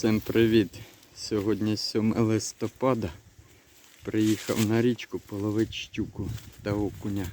Всім привіт! Сьогодні 7 листопада. Приїхав на річку половити щуку та окуня.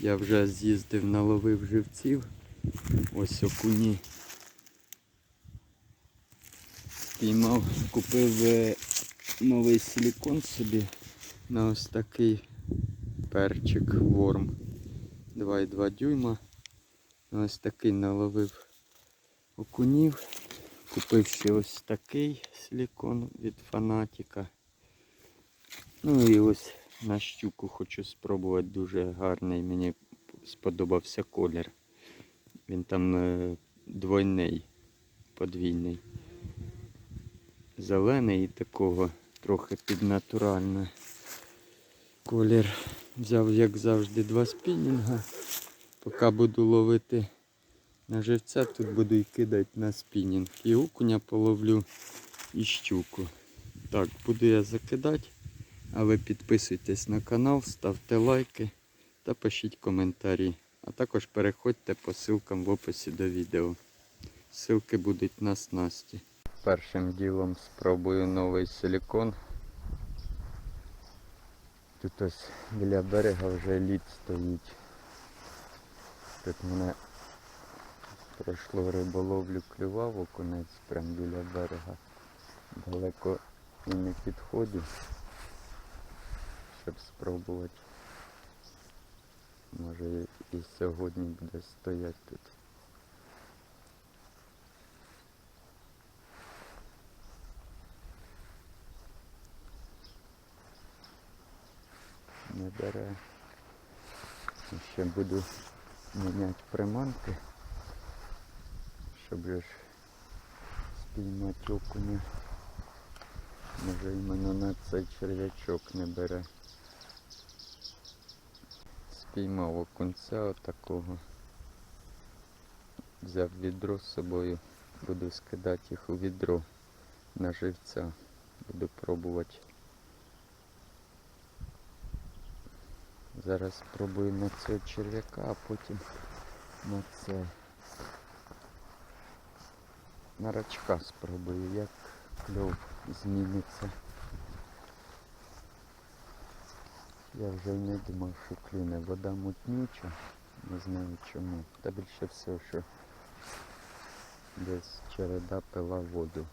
Я вже з'їздив, наловив живців. Ось окуні. Спіймав, купив е, новий силікон собі на ось такий перчик ворм. 2,2 дюйма. На Ось такий наловив окунів. Купив ще ось такий силікон від фанатіка. Ну і ось на щуку хочу спробувати дуже гарний. Мені сподобався колір. Він там е, двойний, подвійний. Зелений і такого трохи піднатуральний колір. Взяв, як завжди, два спінінга. Поки буду ловити на живця, тут буду і кидати на спінінг. І окуня половлю і щуку. Так, буду я закидати. А ви підписуйтесь на канал, ставте лайки та пишіть коментарі. А також переходьте по ссылкам в описі до відео. Ссылки будуть на снасті. Першим ділом спробую новий силікон. Тут ось біля берега вже лід стоїть. Тут мене пройшло риболовлю клював окунець прямо біля берега. Далеко і не підходив, щоб спробувати. Може і сьогодні буде стояти тут. Не бере. Ще буду міняти приманки, щоб же ж спіймати окуня. Може іменно на цей черв'ячок не бере. Спіймав окунця отакого. Взяв відро з собою, буду скидати їх у відро на живця. Буду пробувати. Зараз спробую на цього черв'яка, а потім на це. На рачка спробую, як кльов зміниться. Я вже не думав, що клюне. Вода мутнюча, не знаю чому. Та більше все, що десь череда пила воду.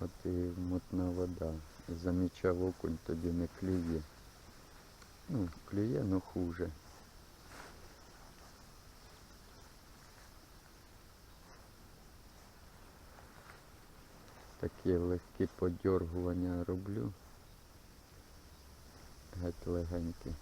От і мутна вода. Замічав окунь, тоді не клює. Ну, клює, но хуже. Такі легкі подьоргування роблю. Геть легенькі.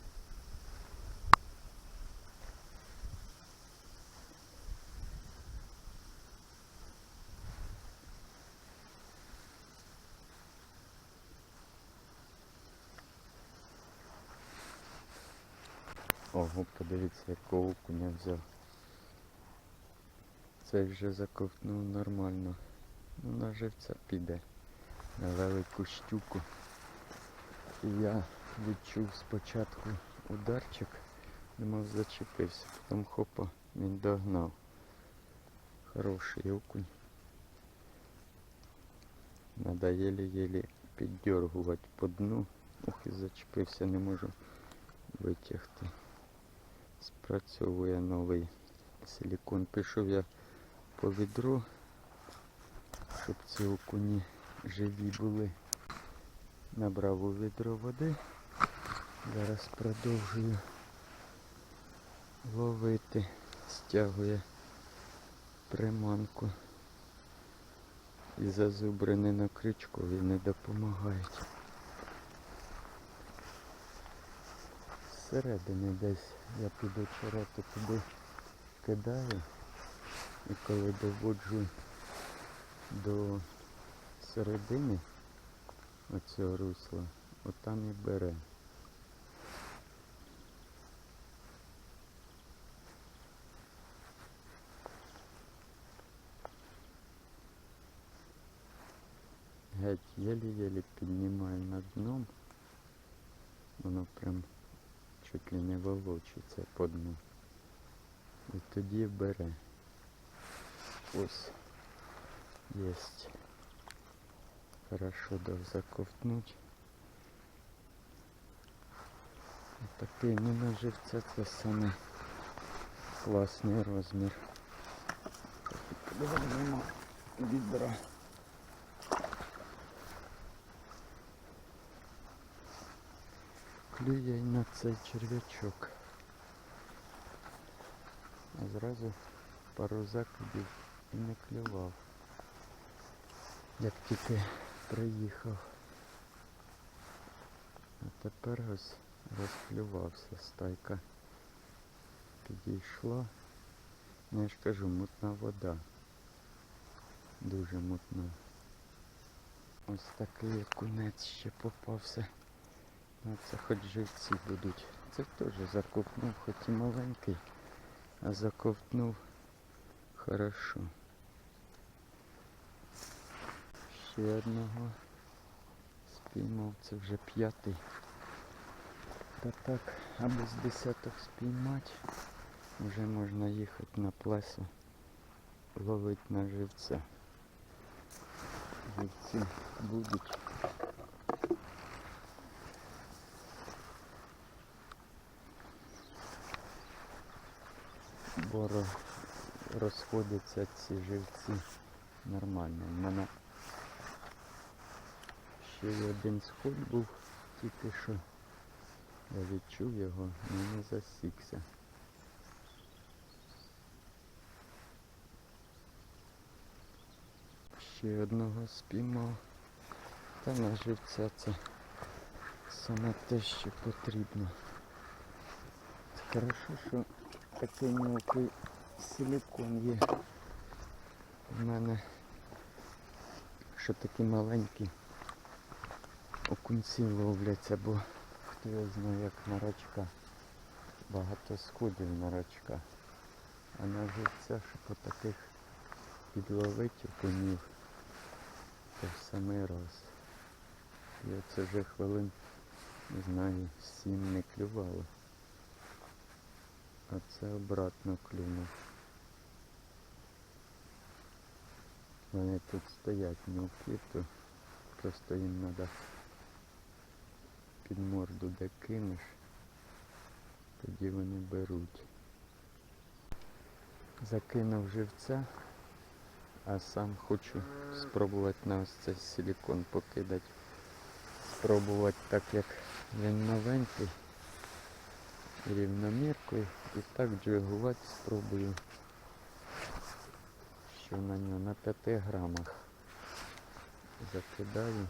Ого, подивіться, якого окуня взяв. Цей вже заковтнув нормально. Ну, на живця піде. На велику щуку. Я відчув спочатку ударчик, думав зачепився, потім хопа, він догнав. Хороший окунь. Надо єлі-єлі піддергувати по дну. Ох і зачепився, не можу витягти. Спрацьовує новий силікон. Пішов я по відро, щоб ці окуні живі були. Набрав у відро води. Зараз продовжую ловити. Стягує приманку. І зазубрини на крючкові не допомагають. Зсередини десь я під очерету туди кидаю і коли доводжу до середини оцього русла, отам і бере. Геть єлі-єлі піднімаю над дном. Воно прям чуть ли не волочиться по дну. І тоді бере. ось єсть. Хорошо дав заковтнуть. Такий ну на живця це саме класний розмір. Подивимо відра. Клює й на цей черв'ячок. А зразу пару закидів і не клював. Як тільки приїхав. А тепер ось розклювався стайка. Підійшла. Ну, я ж кажу, мутна вода. Дуже мутна. Ось такий окунець ще попався. Ну, це хоч живці будуть. Це теж заковтнув, хоч і маленький, а заковтнув хорошо. Ще одного спіймав, це вже п'ятий. Та так, аби з десяток спіймати, вже можна їхати на плесо, ловити на живця. Живці будуть. Бо ро- розходяться ці живці нормально. У мене ще й один сход був, тільки що я відчув його, але не засікся. Ще одного спіймав. Та на живця це саме те, що потрібно. Хорошо, що такий мілкий силикон є. У мене що такі маленькі окунці ловляться, бо хто я знає, як на рачка. Багато сходів на рачка. А на живця, щоб таких підловити окунів, то в самий раз. І оце вже хвилин, не знаю, сім не клювало. А це обратно клюнув. Вони тут стоять мілкі, то просто їм треба під морду де кинеш, тоді вони беруть. Закинув живця, а сам хочу спробувати на ось цей силікон покидати. Спробувати так як він новенький рівноміркою і так джигувати спробую, що на нього на 5 грамах закидаю.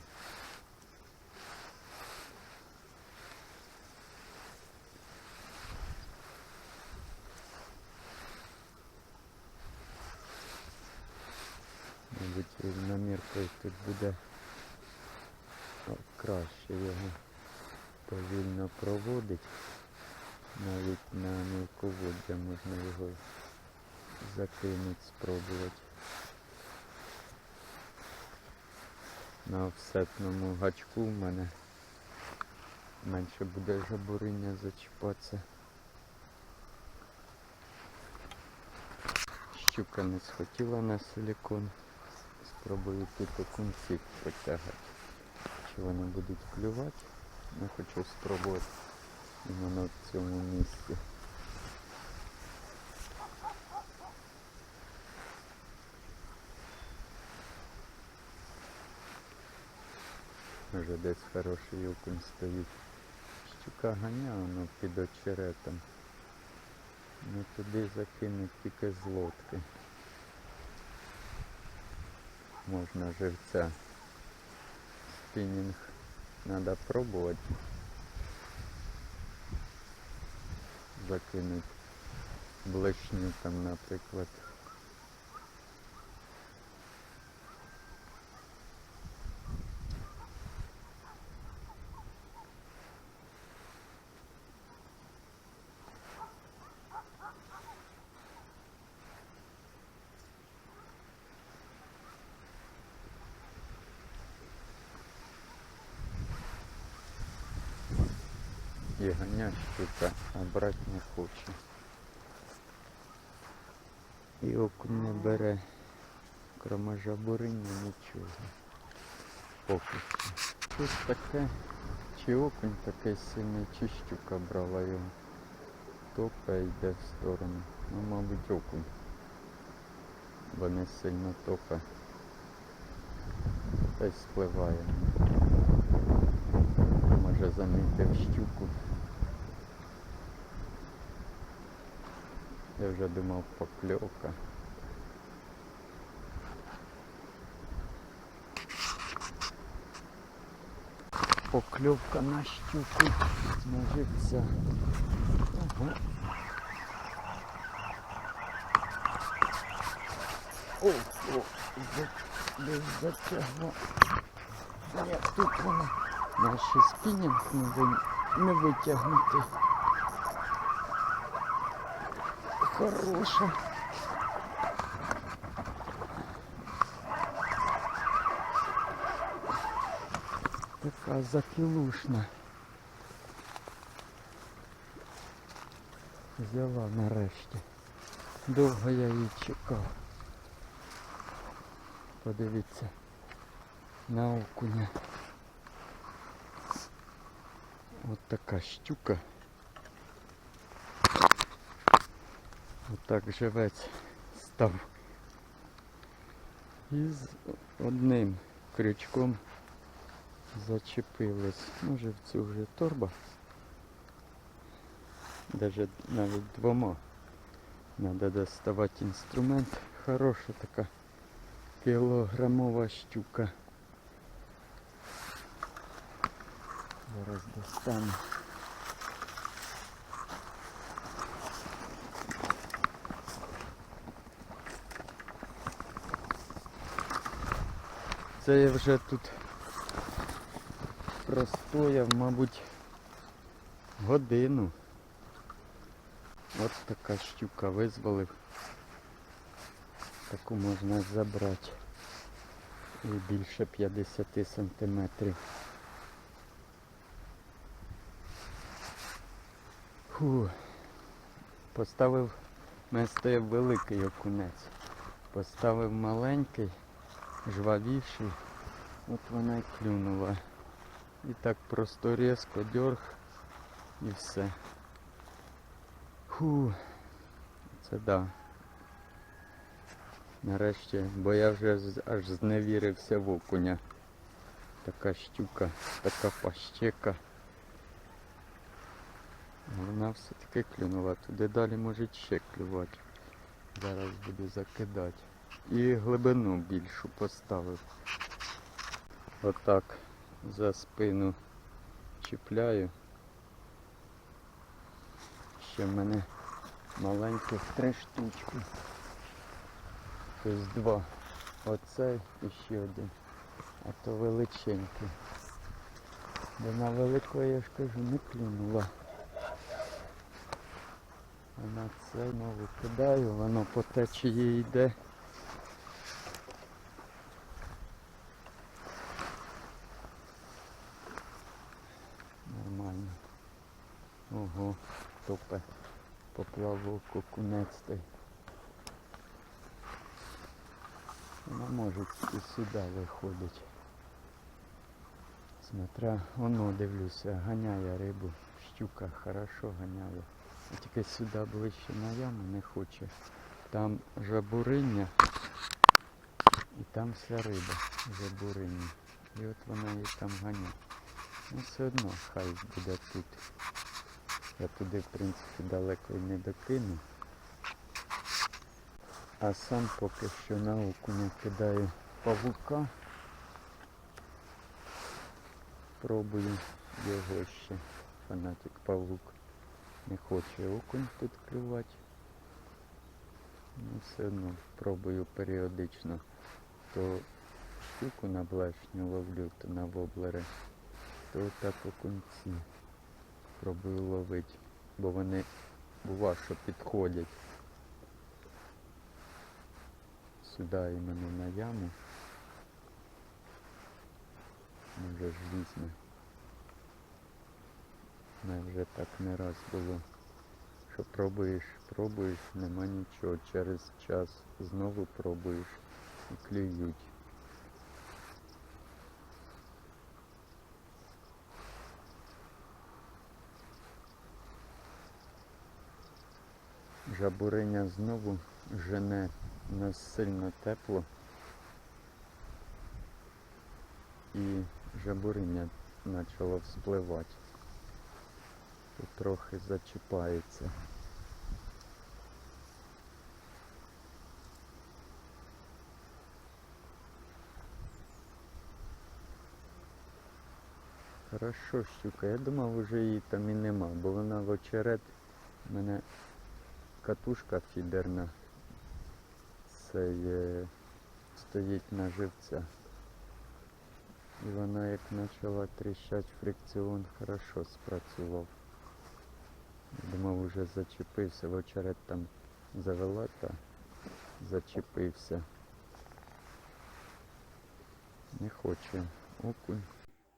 Мабуть, рівноміркою тут буде краще його повільно проводить. Навіть на мілководдя можна його закинути, спробувати. На офсетному гачку в мене менше буде жабуриння зачіпатися. Щука не схотіла на силікон. Спробую тут окунців потягати. Чи вони будуть клювати? Не хочу спробувати іменно в цьому місці. Вже десь хороший окунь стоїть. Щука ганя, воно під очеретом. Ну туди закинуть тільки з лодки. Можна живця. Спінінг треба пробувати. Закинуть блешню там, наприклад. Ганя щука, а брати не хоче. І окунь не бере. Кроме жабуриння нічого. Поки що. Тут таке, чи окунь такий сильний, чи щука брала його. Топа йде в сторону. Ну, мабуть, окунь. Бо не сильно топе. Та й спливає. Може замітив щуку. Я вже думав покльовка. Покльовка на щуку живця. Ага. О, о, десь затягла. Ні, тут вона. Наші спінінг не витягнути. Хороша. Така закілушна. Взяла нарешті. Довго я її чекав. Подивіться на окуня. От така щука. Отак живець став. І з одним крючком зачепились. Може в цю вже торба. Даже навіть двома. Надо доставати інструмент. Хороша така кілограмова щука. Зараз достану. Це вже тут простояв, мабуть, годину. От така щука визволив. Таку можна забрати. І більше 50 сантиметрів. Фу. Поставив, у мене стояв великий окунець. Поставив маленький, жвавіший. От вона й клюнула. І так просто різко дьорг і все. Фу. Це да. Нарешті, бо я вже аж зневірився в окуня. Така щука, така пащека. Вона все-таки клюнула. Туди далі може ще клювати. Зараз буду закидати. І глибину більшу поставив. Отак за спину чіпляю. Ще в мене маленьких три штучки. Тобто два. Оцей і ще один. А то величенький. Бо на великої, я ж кажу, не клюнула. На цей нову кидаю, воно по течії йде. Нормально. Ого, топе. Поплавок окунець той. Вона може і сюди виходить. Смотря, воно дивлюся, ганяє рибу. Щука хорошо ганяє. А Тільки сюди ближче на яму не хоче. Там жабуриння і там вся риба жабуриння. І от вона її там ганяє. Ну все одно хай буде тут. Я туди в принципі далеко і не докину. А сам поки що на окуня кидаю павука. Пробую його ще. Фанатик павук. Не хоче окунь тут клювати. Ну все одно пробую періодично. То щуку на блешню ловлю, то на воблери, то так окунці. Пробую ловити. Бо вони бува, що підходять сюди іменно на яму. Може ж візьме. Не вже так не раз було. Що пробуєш, пробуєш, нема нічого. Через час знову пробуєш і клюють. Жабуриня знову жене нас сильно тепло. І жабуриня почала вспливати. Тут трохи зачіпається. Хорошо, щука. Я думав, уже її там і нема, бо вона в очерет. Мене катушка фідерна. Це є, стоїть на живця. І вона як почала тріщати фрикціон, хорошо спрацював. Думав, уже зачепився, в очерет там завела та зачепився. Не хоче окунь.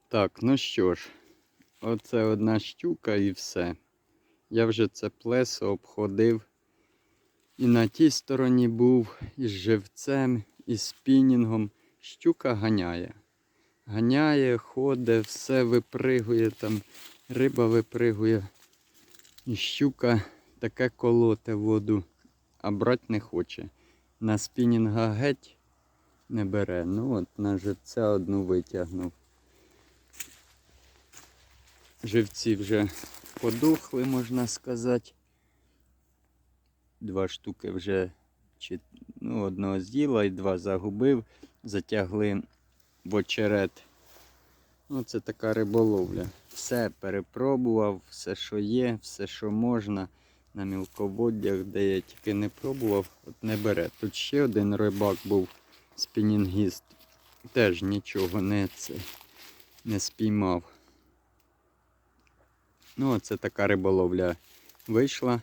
Так, ну що ж, оце одна щука і все. Я вже це плесо обходив. І на тій стороні був, і з живцем, і спінінгом. Щука ганяє. Ганяє, ходить, все випригує, там риба випригує. І щука таке колоте воду, а брати не хоче. На спінінга геть не бере. Ну от на живця одну витягнув. Живці вже подохли, можна сказати. Два штуки вже чи, ну, одного з'їла і два загубив, затягли в очерет. Ну, це така риболовля. Все перепробував, все, що є, все, що можна. На мілководдях, де я тільки не пробував, от не бере. Тут ще один рибак був спінінгіст. Теж нічого не, це, не спіймав. Ну, це така риболовля вийшла.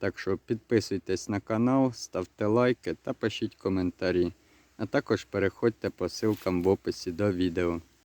Так що підписуйтесь на канал, ставте лайки та пишіть коментарі. А також переходьте по ссылкам в описі до відео.